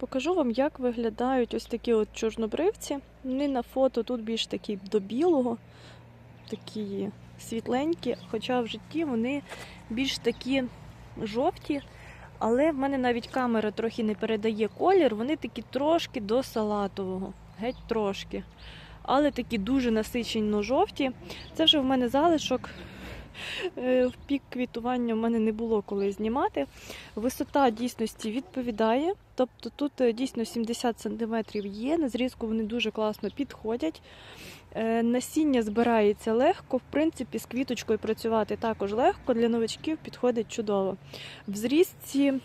Покажу вам, як виглядають ось такі от чорнобривці. Вони на фото тут більш такі до білого, такі світленькі, хоча в житті вони більш такі жовті. Але в мене навіть камера трохи не передає колір, вони такі трошки до салатового, геть трошки. Але такі дуже насичено жовті. Це вже в мене залишок. Е, В пік квітування в мене не було коли знімати. Висота дійсності відповідає. Тобто тут е, дійсно 70 см є. На зрізку вони дуже класно підходять. Е, Насіння збирається легко. В принципі, з квіточкою працювати також легко. Для новачків підходить чудово. В зрізці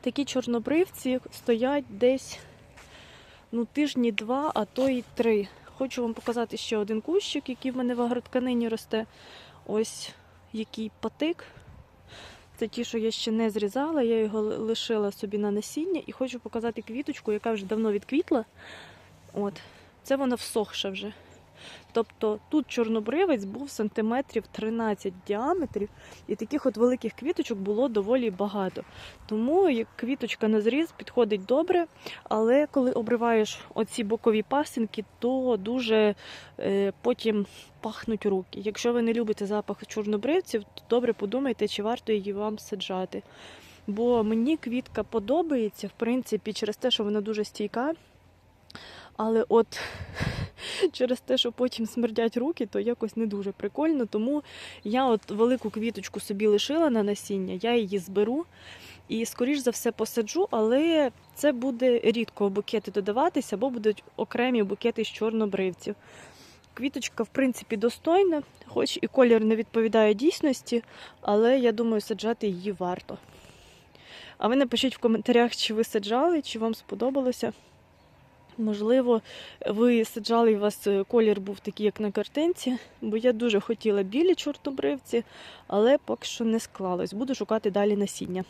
такі чорнобривці стоять десь ну, тижні два, а то й три. Хочу вам показати ще один кущик, який в мене в агротканині росте. Ось який патик. Це ті, що я ще не зрізала, я його лишила собі на насіння і хочу показати квіточку, яка вже давно відквітла. От. Це вона всохша вже. Тобто тут чорнобривець був сантиметрів 13 діаметрів, і таких от великих квіточок було доволі багато. Тому квіточка на зріз підходить добре, але коли обриваєш оці бокові пасинки, то дуже е, потім пахнуть руки. Якщо ви не любите запах чорнобривців, то добре подумайте, чи варто її вам саджати. Бо мені квітка подобається, в принципі, через те, що вона дуже стійка. Але от через те, що потім смердять руки, то якось не дуже прикольно. Тому я от велику квіточку собі лишила на насіння, я її зберу і, скоріш за все, посаджу, але це буде рідко букети додаватися, бо будуть окремі букети з чорнобривців. Квіточка, в принципі, достойна, хоч і колір не відповідає дійсності, але я думаю, саджати її варто. А ви напишіть в коментарях, чи ви саджали, чи вам сподобалося. Можливо, ви саджали, і у вас е, колір був такий, як на картинці, бо я дуже хотіла білі чортобривці, але поки що не склалось. Буду шукати далі насіння.